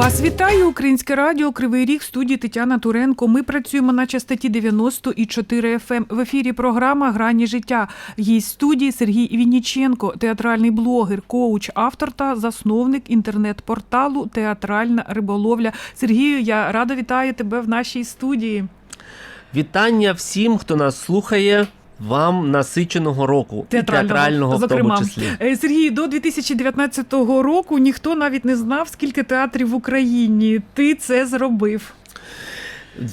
Вас вітаю, Українське радіо Кривий Ріг, студії Тетяна Туренко. Ми працюємо на частоті 90,4 FM. Ем. В ефірі програма Грані життя. В її студії Сергій Вінніченко, театральний блогер, коуч, автор та засновник інтернет-порталу Театральна риболовля. Сергію, я рада вітаю тебе в нашій студії. Вітання всім, хто нас слухає. Вам насиченого року і театрального в тому числі. Е, Сергій, до 2019 року ніхто навіть не знав, скільки театрів в Україні. Ти це зробив.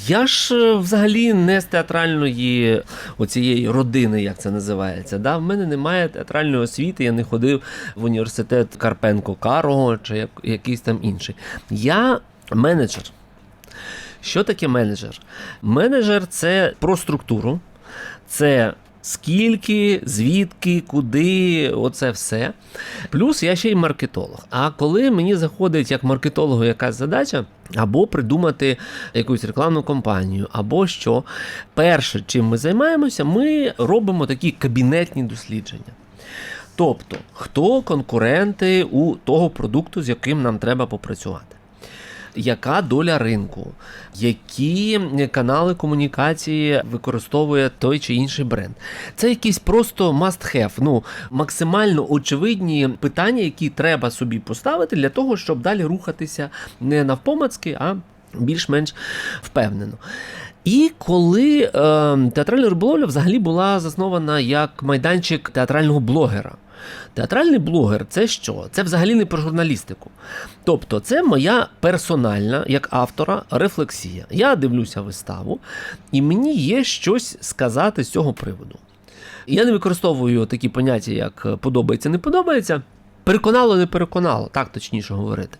Я ж е, взагалі не з театральної оцієї родини, як це називається. Да? В мене немає театральної освіти, я не ходив в університет Карпенко Карого чи якийсь там інший. Я менеджер. Що таке менеджер? Менеджер це про структуру, це скільки, звідки, куди, оце все. Плюс я ще й маркетолог. А коли мені заходить як маркетологу якась задача, або придумати якусь рекламну кампанію, або що, перше, чим ми займаємося, ми робимо такі кабінетні дослідження. Тобто, хто конкуренти у того продукту, з яким нам треба попрацювати яка доля ринку, які канали комунікації використовує той чи інший бренд. Це якийсь просто must-have, ну максимально очевидні питання, які треба собі поставити для того, щоб далі рухатися не навпомацки, а більш-менш впевнено. І коли е, театральна риболовля взагалі була заснована як майданчик театрального блогера. Театральний блогер це що? Це взагалі не про журналістику. Тобто, це моя персональна, як автора, рефлексія. Я дивлюся виставу, і мені є щось сказати з цього приводу. Я не використовую такі поняття, як подобається, не подобається. Переконало, не переконало, так точніше говорити.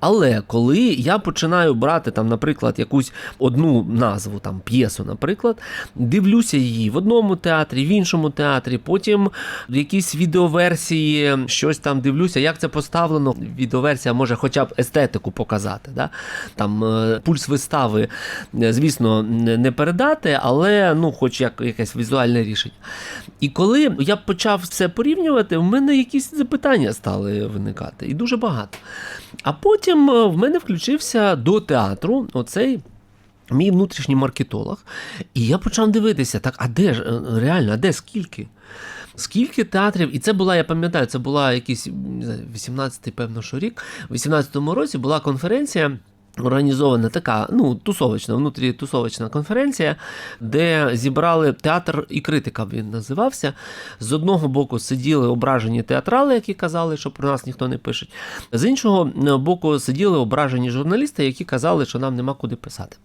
Але коли я починаю брати, там, наприклад, якусь одну назву, там п'єсу, наприклад, дивлюся її в одному театрі, в іншому театрі, потім в якісь відеоверсії щось там дивлюся, як це поставлено. Відеоверсія може хоча б естетику показати. Да? Там е, пульс вистави, е, звісно, не передати, але ну, хоч як якесь візуальне рішення. І коли я почав все порівнювати, в мене якісь запитання стали виникати, і дуже багато. А потім е, в мене включився до театру оцей. Мій внутрішній маркетолог, і я почав дивитися, так, а де ж е, реально, а де скільки? Скільки театрів, і це була, я пам'ятаю, це була якийсь 18-й, певно, що рік. в 18-му році була конференція. Організована така, ну, тусовочна, внутрі тусовочна конференція, де зібрали театр і критика. Він називався. З одного боку сиділи ображені театрали, які казали, що про нас ніхто не пише. З іншого боку, сиділи ображені журналісти, які казали, що нам нема куди писати.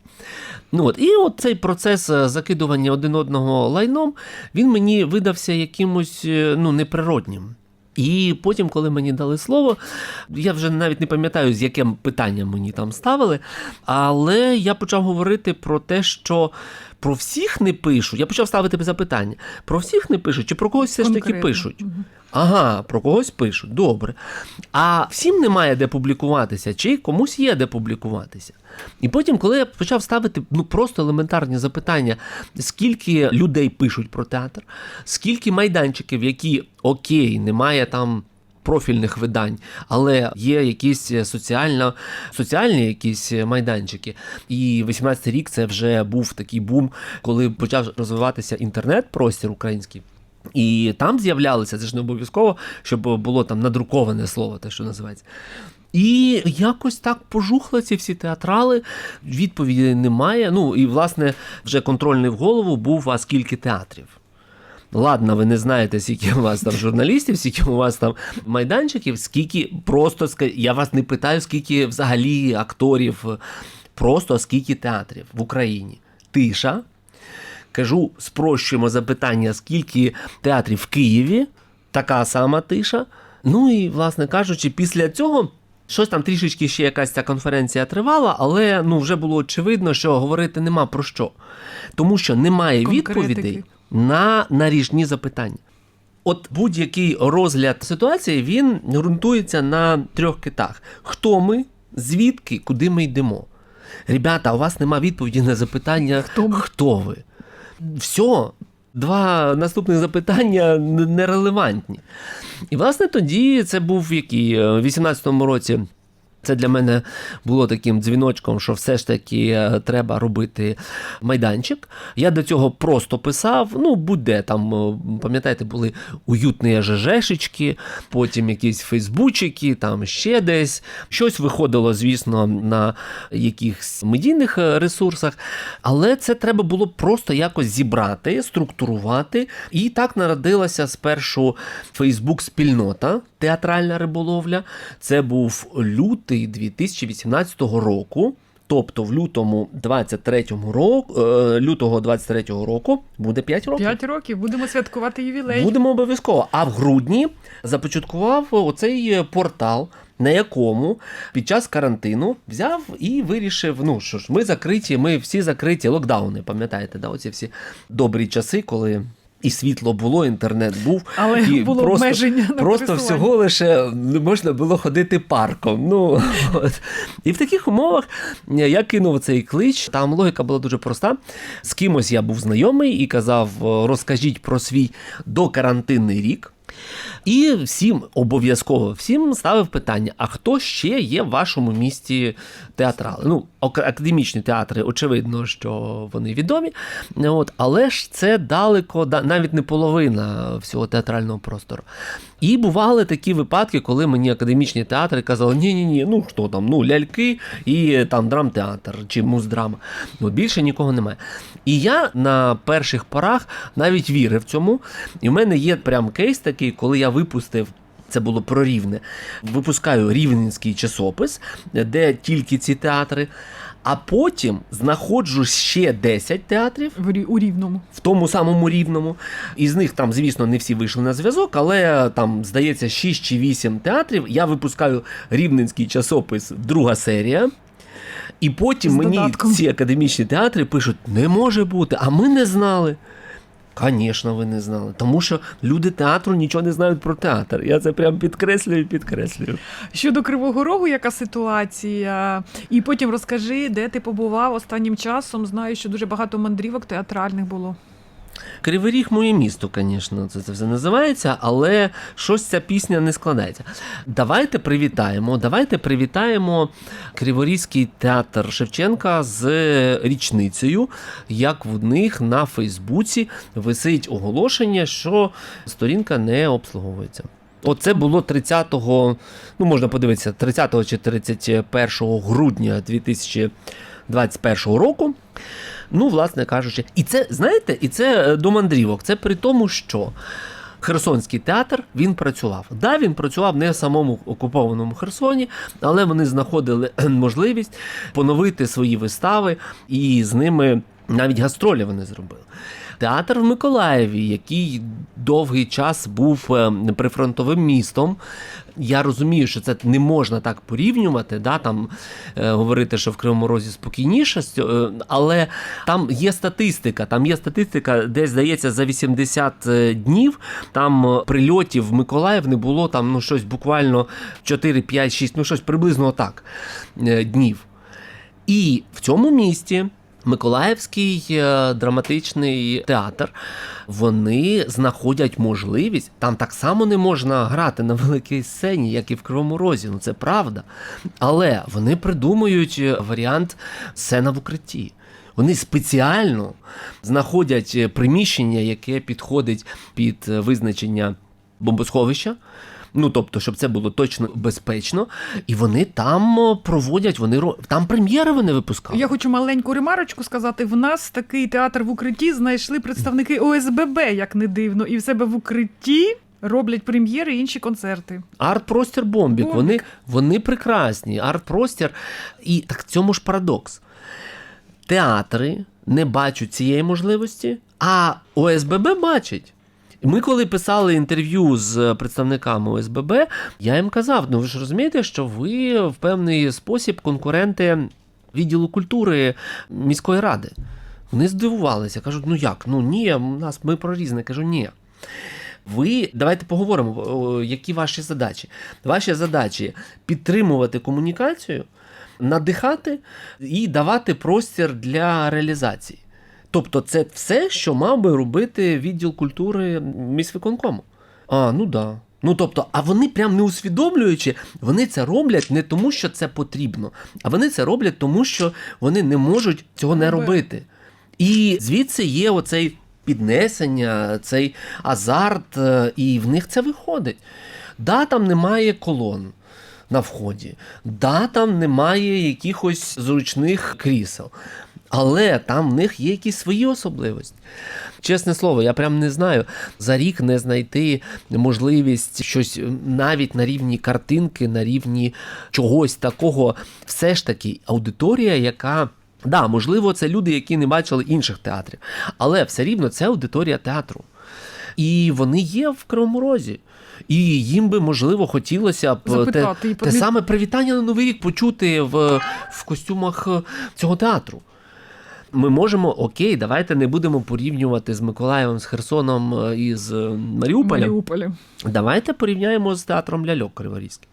Ну от, І от цей процес закидування один одного лайном він мені видався якимось ну, неприроднім. І потім, коли мені дали слово, я вже навіть не пам'ятаю, з яким питанням мені там ставили, але я почав говорити про те, що про всіх не пишуть. Я почав ставити запитання: про всіх не пишуть, чи про когось все ж таки пишуть? Ага, про когось пишуть, добре. А всім немає де публікуватися, чи комусь є де публікуватися. І потім, коли я почав ставити ну просто елементарні запитання, скільки людей пишуть про театр, скільки майданчиків, які окей, немає там. Профільних видань, але є якісь соціально, соціальні якісь майданчики. І 18-й рік це вже був такий бум, коли почав розвиватися інтернет-простір український. І там з'являлися, це ж не обов'язково, щоб було там надруковане слово, те, що називається. І якось так пожухли ці всі театрали, відповіді немає. Ну і власне вже контрольний в голову був а скільки театрів. Ладно, ви не знаєте, скільки у вас там журналістів, скільки у вас там майданчиків, скільки просто я вас не питаю, скільки взагалі акторів, просто скільки театрів в Україні. Тиша. Кажу, спрощуємо запитання, скільки театрів в Києві, така сама тиша. Ну і, власне кажучи, після цього. Щось там трішечки ще якась ця конференція тривала, але ну вже було очевидно, що говорити нема про що. Тому що немає відповідей на наріжні запитання. От будь-який розгляд ситуації він ґрунтується на трьох китах: хто ми, звідки, куди ми йдемо. Ребята, у вас нема відповіді на запитання, хто, хто ви. Все, два наступних запитання нерелевантні. І, власне, тоді це був який, в 18-му році. Це для мене було таким дзвіночком, що все ж таки е, треба робити майданчик. Я до цього просто писав. Ну, будь-де там, е, пам'ятаєте, були уютні ЖЖшечки, потім якісь фейсбучики, там ще десь. Щось виходило, звісно, на якихось медійних е, ресурсах. Але це треба було просто якось зібрати, структурувати. І так народилася спершу Фейсбук-спільнота Театральна риболовля. Це був лютий 2018 року. Тобто в лютому 23-му року, е, лютого 23-го року буде 5 років. П'ять років будемо святкувати ювілей. Будемо обов'язково. А в грудні започаткував оцей портал, на якому під час карантину взяв і вирішив: ну що ж, ми закриті, ми всі закриті локдауни. Пам'ятаєте, да, оці всі добрі часи, коли. І світло було, інтернет був, Але і було обмеження на просто всього лише не можна було ходити парком. Ну от. і в таких умовах я кинув цей клич. Там логіка була дуже проста. З кимось я був знайомий і казав: розкажіть про свій докарантинний рік. І всім обов'язково всім ставив питання: а хто ще є в вашому місті театрали? Ну, академічні театри, очевидно, що вони відомі. От, але ж це далеко, навіть не половина всього театрального простору. І бували такі випадки, коли мені академічні театри казали: ні, ні, ні, ну що там, ну ляльки і там драмтеатр чи муздрама. Ну більше нікого немає. І я на перших порах навіть вірив цьому. І в мене є прям кейс такий, коли я випустив. Це було про рівне. Випускаю рівненський часопис, де тільки ці театри. А потім знаходжу ще 10 театрів, В у рівному. в тому самому рівному. Із них там, звісно, не всі вийшли на зв'язок, але там, здається, 6 чи 8 театрів. Я випускаю рівненський часопис, друга серія. І потім З мені додатком. ці академічні театри пишуть: не може бути, а ми не знали. Звісно, ви не знали. Тому що люди театру нічого не знають про театр. Я це прям підкреслюю, підкреслюю. Щодо Кривого Рогу, яка ситуація? І потім розкажи, де ти побував останнім часом. Знаю, що дуже багато мандрівок театральних було. Кривий Ріг моє місто, звісно, це, це все називається, але щось ця пісня не складається. Давайте привітаємо. Давайте привітаємо Криворізький театр Шевченка з річницею, як в них на Фейсбуці висить оголошення, що сторінка не обслуговується. Оце було 30-го, ну можна подивитися, 30 чи 31 грудня 2021 року. Ну, власне кажучи, і це, знаєте, і це е, до мандрівок. Це при тому, що Херсонський театр він працював. Да, він працював не в самому окупованому Херсоні, але вони знаходили можливість поновити свої вистави, і з ними навіть гастролі вони зробили. Театр в Миколаєві, який довгий час був е, прифронтовим містом. Я розумію, що це не можна так порівнювати, да, там е, говорити, що в Кривому Розі спокійніше, е, але там є статистика. Там є статистика, де здається за 80 днів там е, прильотів в Миколаїв не було там ну щось буквально 4, 5, 6, ну щось приблизно так е, днів. І в цьому місті Миколаївський е, драматичний театр вони знаходять можливість. Там так само не можна грати на великій сцені, як і в Кривому Розі. Ну це правда. Але вони придумують е, варіант сцена в укритті. Вони спеціально знаходять е, приміщення, яке підходить під визначення бомбосховища. Ну, тобто, щоб це було точно безпечно, і вони там проводять, вони там прем'єри вони випускають. Я хочу маленьку ремарочку сказати. В нас такий театр в укритті знайшли представники ОСББ, як не дивно, і в себе в укритті роблять прем'єри і інші концерти. Арт-простір бомбік. Бомбік. Вони, вони прекрасні. Арт-простір. І так в цьому ж парадокс. Театри не бачать цієї можливості, а ОСББ бачить. Ми, коли писали інтерв'ю з представниками ОСББ, я їм казав: ну ви ж розумієте, що ви в певний спосіб конкуренти відділу культури міської ради. Вони здивувалися, кажуть, ну як? Ну ні, нас ми про різне. Кажу, ні. Ви давайте поговоримо, які ваші задачі. Ваші задачі підтримувати комунікацію, надихати і давати простір для реалізації. Тобто, це все, що мав би робити відділ культури міськвиконкому. А, ну да. Ну тобто, а вони прям не усвідомлюючи, вони це роблять не тому, що це потрібно, а вони це роблять тому, що вони не можуть цього не Робити. І звідси є оцей піднесення, цей азарт, е, і в них це виходить. Да, там немає колон на вході, да, там немає якихось зручних крісел. Але там в них є якісь свої особливості. Чесне слово, я прям не знаю за рік не знайти можливість щось навіть на рівні картинки, на рівні чогось такого. Все ж таки, аудиторія, яка. Да, можливо, це люди, які не бачили інших театрів, але все рівно це аудиторія театру. І вони є в Кривому Розі. І їм би, можливо, хотілося б Запитати і те, те саме привітання на Новий рік почути в, в костюмах цього театру. Ми можемо, окей, давайте не будемо порівнювати з Миколаєвом, з Херсоном е, і з е, Маріуполем. Маріуполі. Давайте порівняємо з театром ляльок Криворізьким.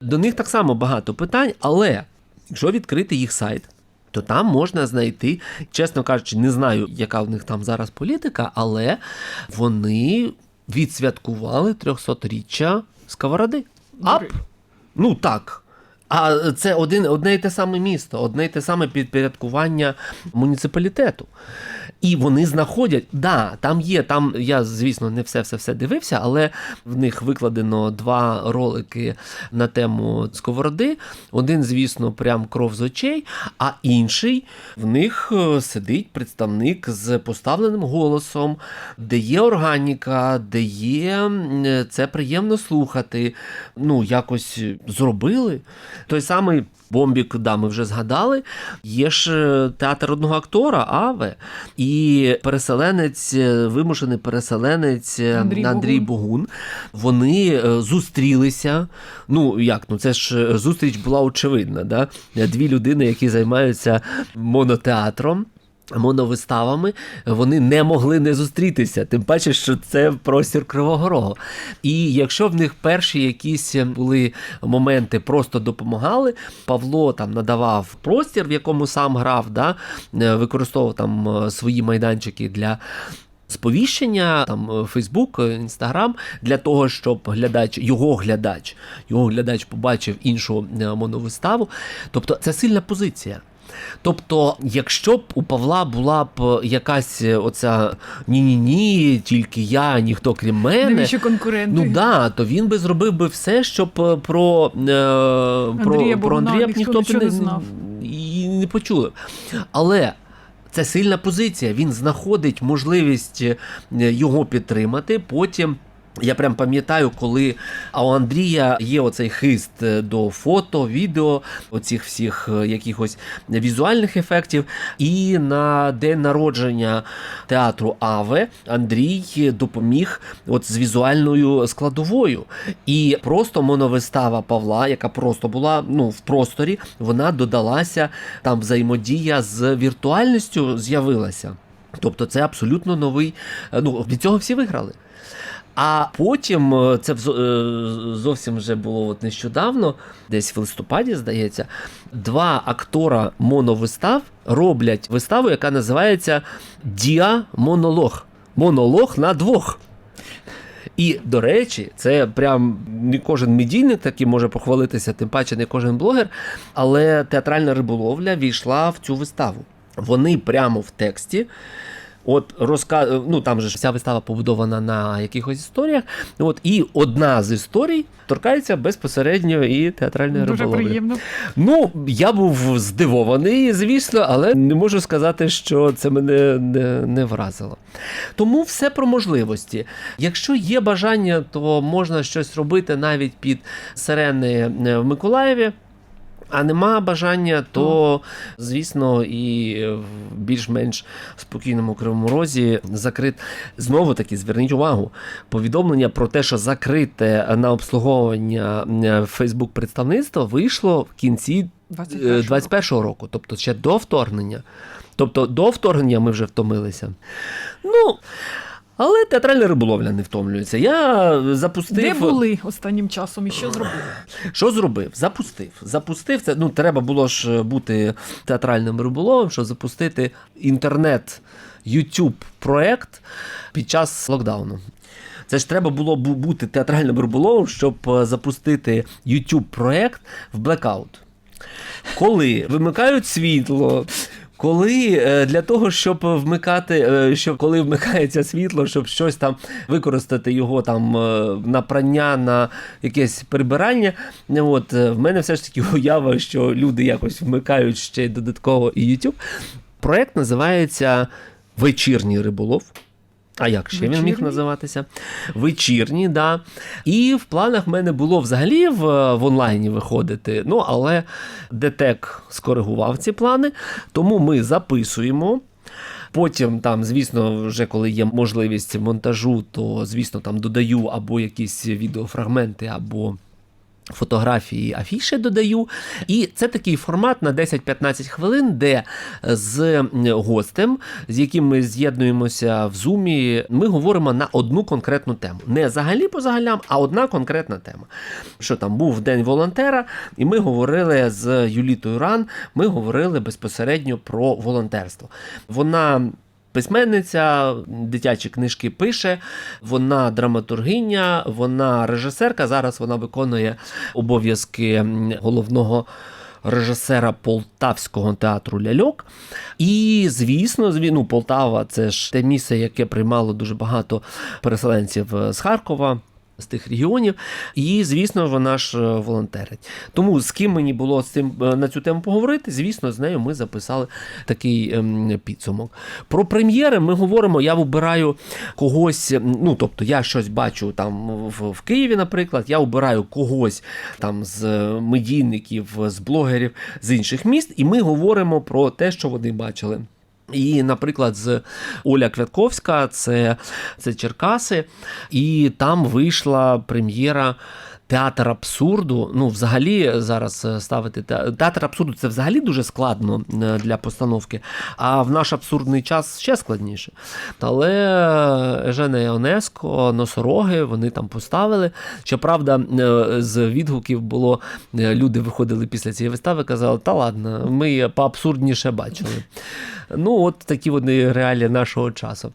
До них так само багато питань, але якщо відкрити їх сайт, то там можна знайти, чесно кажучи, не знаю, яка в них там зараз політика, але вони відсвяткували 300-річчя сковороди. Ап! Ну так. А це один, одне і те саме місто, одне і те саме підпорядкування муніципалітету. І вони знаходять, да, там є, там я, звісно, не все все все дивився, але в них викладено два ролики на тему сковороди. Один, звісно, прям кров з очей, а інший в них е, сидить представник з поставленим голосом, де є органіка, де є це приємно слухати. Ну, якось зробили. Той самий Бомбік, да, ми вже згадали. Є ж е, театр одного актора, Аве, і переселенець, е, вимушений переселенець е, Андрій Андрій, Богун. Богун. Вони е, зустрілися. Ну як, ну це ж зустріч була очевидна. Да? Дві людини, які займаються монотеатром. Моновиставами вони не могли не зустрітися, тим паче, що це простір Кривого Рогу. І якщо в них перші якісь були моменти, просто допомагали, Павло там надавав простір, в якому сам грав, да, е, використовував там е, свої майданчики для. Сповіщення там Фейсбук, Інстаграм для того, щоб глядач, його глядач, його глядач побачив іншу е, моновиставу. Тобто це сильна позиція. Тобто, якщо б у Павла була б якась е, оця ні-ні-ні, тільки я, ніхто крім мене. Навіщо конкуренти? Ну да, то він би зробив би все, щоб е, про, е, про, Андрія про Андрія б ніхто б не не знав. і не почули. Але це сильна позиція. Він знаходить можливість е, його підтримати. Потім. Я прям пам'ятаю, коли а у Андрія є оцей хист е, до фото, відео, оцих всіх е, якихось візуальних ефектів. І на день народження театру Аве Андрій допоміг от з візуальною складовою. І просто моновистава Павла, яка просто була ну, в просторі, вона додалася, там взаємодія з віртуальністю з'явилася. Тобто це абсолютно новий. е, Ну, від цього всі виграли. А потім е, це е, зовсім вже було от нещодавно, десь в листопаді, здається, два актора моновистав роблять виставу, яка називається Діа-монолог. Монолог на двох. І, до речі, це прям не кожен медійник такий може похвалитися, тим паче не кожен блогер. Але театральна риболовля війшла в цю виставу. Вони прямо в тексті. От розка... ну там же ж вся вистава побудована на якихось історіях. От і одна з історій торкається безпосередньо і театральної Дуже риболовлі. приємно. Ну, я був здивований, звісно, але не можу сказати, що це мене не, не вразило. Тому все про можливості. Якщо є бажання, то можна щось робити навіть під сирени е, в Миколаєві. А нема бажання, то звісно, і в більш-менш спокійному кривому розі закрит. Знову таки, зверніть увагу, повідомлення про те, що закрите на обслуговування Фейсбук представництва вийшло в кінці 21-го. 21-го року, тобто ще до вторгнення. Тобто до вторгнення ми вже втомилися. Ну. Але театральна риболовля не втомлюється. Я запустив. Де були останнім часом і що зробили? Що зробив? Запустив. Запустив це. Ну, треба було ж бути театральним риболовом, щоб запустити інтернет YouTube проект під час локдауну. Це ж треба було бути театральним риболовом, щоб е, запустити youtube проект в блекаут. Коли вимикають світло. Коли е, для того, щоб вмикати, що коли вмикається світло, щоб щось там використати його там е, на прання, на якесь прибирання, е, от е, в мене все ж таки уява, що люди якось вмикають ще й додатково і YouTube. Проект називається Вечірній риболов. А як ще він міг називатися? Вечірні, да. І в планах в мене було взагалі в, в онлайні виходити. Ну, але ДТЕК скоригував ці плани, тому ми записуємо. Потім, там, звісно, вже коли є можливість монтажу, то звісно там додаю або якісь відеофрагменти, або фотографії, афіші додаю. І це такий формат на 10-15 хвилин, де з гостем, з яким ми з'єднуємося в зумі, ми говоримо на одну конкретну тему. Не взагалі по загалям, а одна конкретна тема. Що там був день волонтера, і ми говорили з Юлітою Ран, ми говорили безпосередньо про волонтерство. Вона. Письменниця, дитячі книжки пише, вона драматургиня, вона режисерка. Зараз вона виконує обов'язки головного режисера Полтавського театру Ляльок. І, звісно, зві- ну, Полтава це ж те місце, яке приймало дуже багато переселенців е, з Харкова. З тих регіонів, і звісно, вона ж е, волонтерить. Тому з ким мені було з цим е, на цю тему поговорити, звісно, з нею ми записали такий ем, підсумок. Про прем'єри ми говоримо. Я вибираю когось. Ну тобто, я щось бачу там в, в Києві, наприклад. Я обираю когось там з е, медійників, з блогерів з інших міст, і ми говоримо про те, що вони бачили. І, наприклад, з Оля Квятковська, це, це Черкаси, і там вийшла прем'єра. Театр абсурду. Ну, взагалі, зараз е, ставити театр абсурду це взагалі дуже складно е, для постановки. А в наш абсурдний час ще складніше. Але Ежена Іонеско, носороги, вони там поставили. Щоправда, е, з відгуків було е, люди виходили після цієї вистави, казали, та ладно, ми поабсурдніше бачили. Ну, от такі вони реалії нашого часу.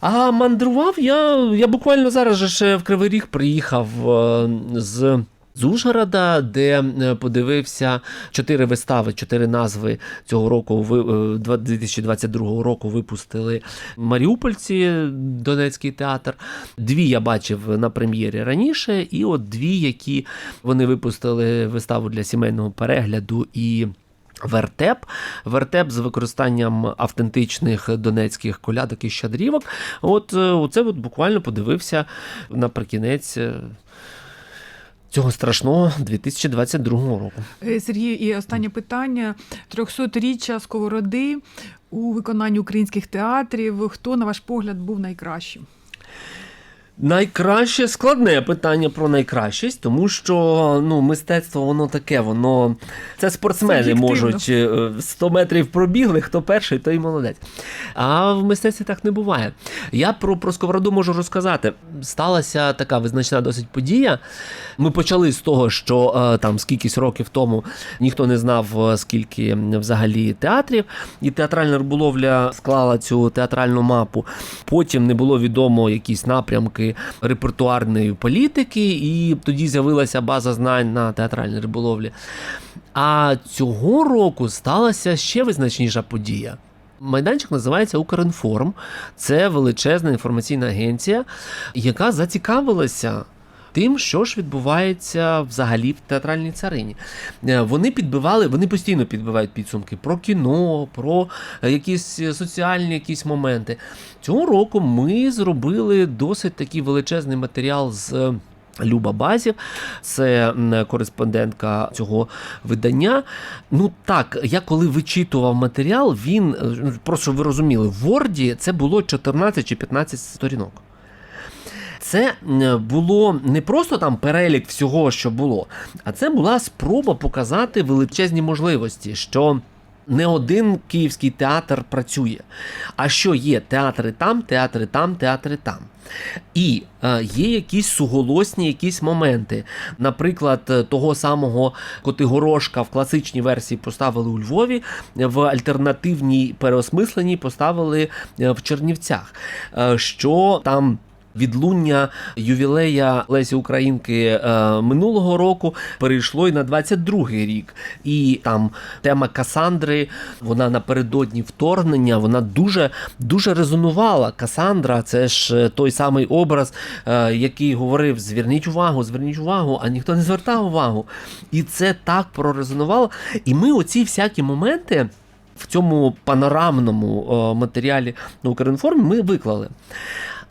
А мандрував я. Я буквально зараз же ще в Кривий Ріг приїхав е, з. З Ужгорода, де е, подивився чотири вистави, чотири назви цього року, ви- е, 2022 року випустили Маріупольці, Донецький театр. Дві я бачив на прем'єрі раніше, і от дві, які вони випустили виставу для сімейного перегляду і Вертеп, вертеп з використанням автентичних донецьких колядок і щадрівок. От е, оце от буквально подивився наприкінець е, цього страшного 2022 року. Е, Сергій, і останнє питання: 300-річчя сковороди у виконанні українських театрів. Хто, на ваш погляд, був найкращим? Найкраще складне питання про найкращість, тому що ну, мистецтво воно таке, воно це спортсмени Суб'єктивно. можуть е, 100 метрів пробігли, хто перший, той молодець. А в мистецтві так не буває. Я про, про сковороду можу розказати. Сталася така визначна досить подія. Ми почали з того, що е, там скількись років тому ніхто не знав, е, скільки взагалі театрів, і театральна риболовля склала цю театральну мапу. Потім не було відомо якісь напрямки репертуарної політики, і тоді з'явилася база знань на театральній риболовлі. А цього року сталася ще визначніша подія. Майданчик називається Укрінформ. Це величезна інформаційна агенція, яка зацікавилася. Тим, що ж відбувається взагалі в театральній царині. Е, Вони підбивали, вони постійно підбивають підсумки про кіно, про якісь соціальні якісь моменти. Цього року ми зробили досить такий величезний матеріал з. е, Люба Базів, це кореспондентка цього видання. Ну так, я коли вичитував матеріал, він е, ну, просто ви розуміли, в Word це було 14 чи 15 сторінок. Це було не просто там перелік всього, що було, а це була спроба показати величезні можливості, що не один київський театр працює, а що є театри там, театри там, театри там. І е, є якісь суголосні якісь моменти. Наприклад, е, того самого Котигорошка в класичній версії поставили у Львові, в альтернативній переосмисленій поставили е, в Чернівцях. Е, що там Відлуння ювілея Лесі Українки е, минулого року перейшло і на 22-й рік. І там тема Касандри, вона напередодні вторгнення, вона дуже дуже резонувала. Касандра, це ж е, той самий образ, е, який говорив: зверніть увагу, зверніть увагу, а ніхто не звертав увагу. І це так прорезонувало. І ми оці всякі моменти. В цьому панорамному матеріалі на Укрінформі ми виклали.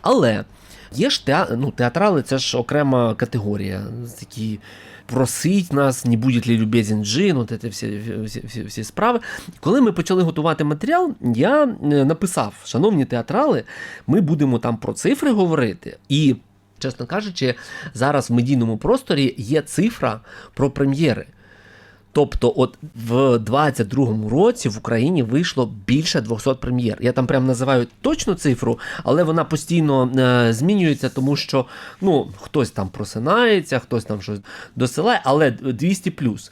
Але є ж теа... ну, театрали, це ж окрема категорія. Такі просить нас, не буде ли любезен джин, от це всі, всі, всі, всі справи. Коли ми почали готувати матеріал, я е, написав: шановні театрали, ми будемо там про цифри говорити. І, чесно кажучи, зараз в медійному просторі є цифра про прем'єри. Тобто, от в 22-му році в Україні вийшло більше 200 прем'єр. Я там прям називаю точну цифру, але вона постійно е, змінюється, тому що ну, хтось там просинається, хтось там щось досилає, але 200 плюс.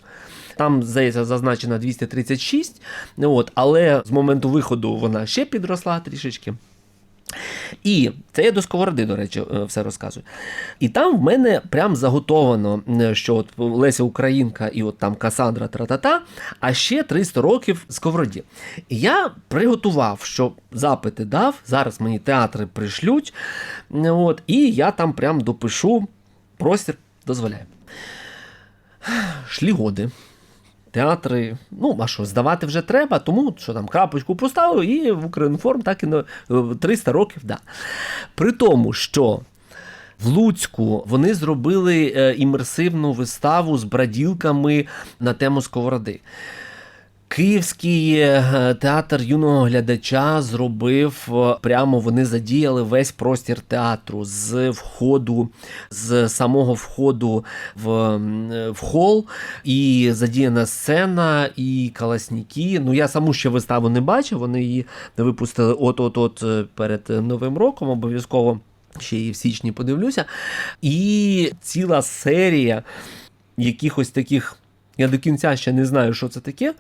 Там, здається, зазначено 236, от, але з моменту виходу вона ще підросла трішечки. І це я до сковороди, до речі, е, все розказую. І там в мене прям заготовано, що от Леся Українка і от там Касандра Тратата, а ще 300 років сковороді. І я приготував, що запити дав. Зараз мені театри пришлють. е, От, і я там прям допишу, простір дозволяє. Шлі годи. Театри, ну а що, здавати вже треба, тому що там крапочку поставив і в Українформ так і на е, 300 років. Да. При тому, що в Луцьку вони зробили е, імерсивну виставу з браділками на тему сковороди. Київський е, театр юного глядача зробив е, прямо вони задіяли весь простір театру з входу, з самого входу в, е, в хол, і задіяна сцена, і каласніки. Ну я саму ще виставу не бачив. Вони її випустили от-от-от перед Новим роком. Обов'язково ще її в січні подивлюся. І ціла серія якихось таких. Я до кінця ще не знаю, що це таке.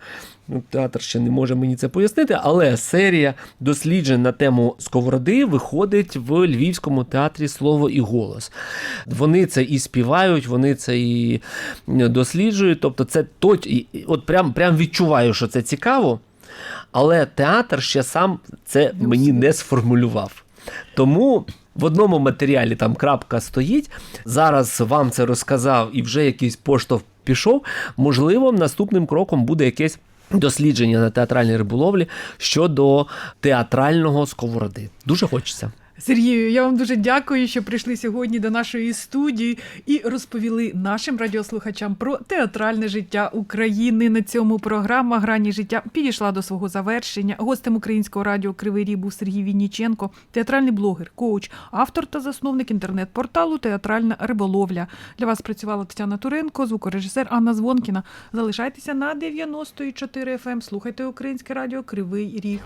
Ну, Театр ще не може мені це пояснити, але серія досліджень на тему сковороди виходить в Львівському театрі Слово і голос. Вони це і співають, вони це і досліджують. Тобто, це точ... От прям, прям відчуваю, що це цікаво. Але театр ще сам це мені не сформулював. Тому в одному матеріалі там крапка стоїть. Зараз вам це розказав і вже якийсь поштовх пішов. Можливо, наступним кроком буде якесь дослідження на театральній риболовлі щодо театрального сковороди. Дуже хочеться. Сергію, я вам дуже дякую, що прийшли сьогодні до нашої студії і розповіли нашим радіослухачам про театральне життя України. На цьому програма Грані життя підійшла до свого завершення. Гостем українського радіо Кривий Ріг був Сергій Вінніченко, театральний блогер, коуч, автор та засновник інтернет-порталу Театральна риболовля. Для вас працювала Тетяна Туренко, звукорежисер Анна Звонкіна. Залишайтеся на 94 FM, слухайте українське радіо Кривий Ріг.